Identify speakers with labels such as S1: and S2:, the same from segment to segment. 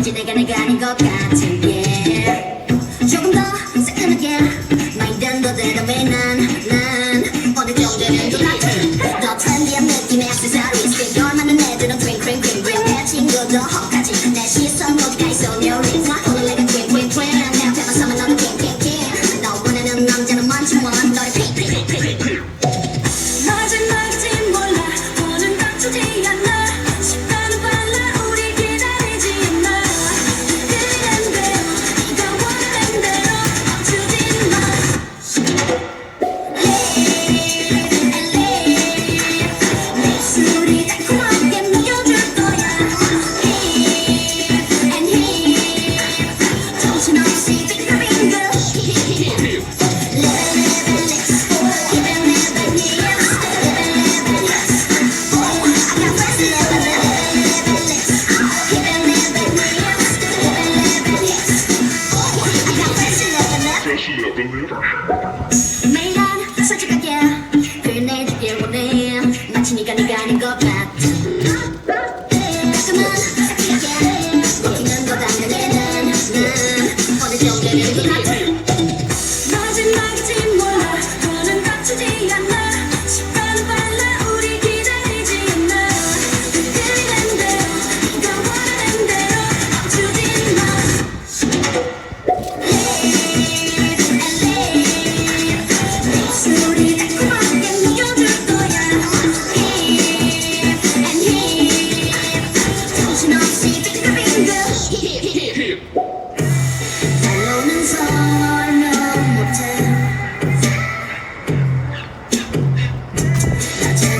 S1: 왠지 내가 아닌 것 같은 게. 조금 더 새끈하게 마인드는 너대로 왜난난 어느 정도는 또 같은 더 트렌디한 느낌의 액세서리스 걸 많은 애들은 트윙 트윙 트윙 트윙 내 친구도 헛가지 내 시선 모두 가 있어 묘리 오늘 내가 트윙 트윙 트윙 내 앞에만 서면 너는 핑핑핑 너 원하는 남자는 많지만 너의 핑핑핑
S2: 마
S1: 매일 난 솔직하게 표현해주길 원해 마치 네가 네가 아닌 것 같은 가끔은 섹시하게 먹히는 것 같은 내는 난 어느 정도는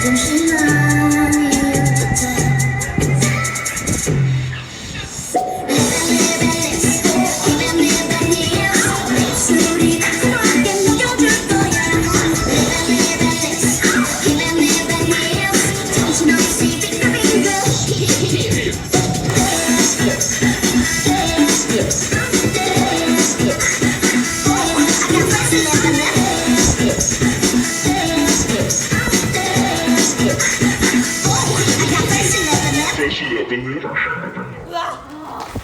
S1: 나 제정 全世界
S3: 你都是很。